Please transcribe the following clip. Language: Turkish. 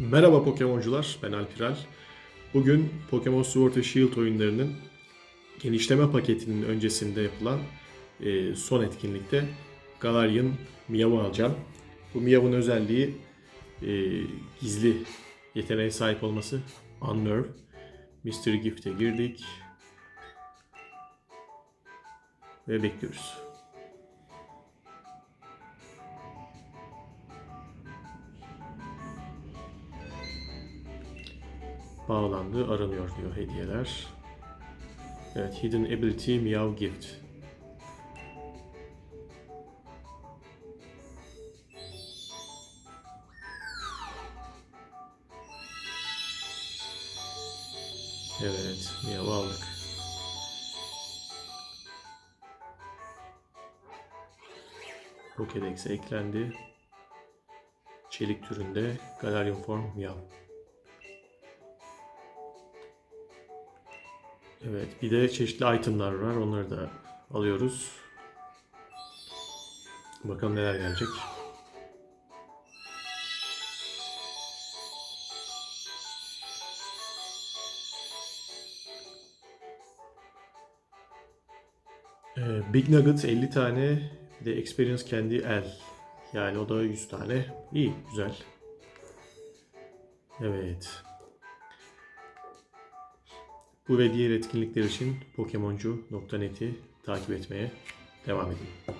Merhaba Pokemoncular, ben Alpiral. Bugün Pokemon Sword ve Shield oyunlarının genişleme paketinin öncesinde yapılan e, son etkinlikte Galarian Meow'u alacağım. Bu Meow'un özelliği e, gizli yeteneğe sahip olması. Unnerve. Mystery Gift'e girdik. Ve bekliyoruz. Bağlandı, aranıyor diyor hediyeler. Evet, Hidden Ability Meow Gift. Evet, Meow aldık. Pokédex'e eklendi. Çelik türünde Galarian Form Meow. Evet, bir de çeşitli itemlar var. Onları da alıyoruz. Bakalım neler gelecek. Ee, Big Nugget 50 tane, bir de Experience kendi el. Yani o da 100 tane. İyi, güzel. Evet. Bu ve diğer etkinlikler için Pokemoncu.net'i takip etmeye devam edin.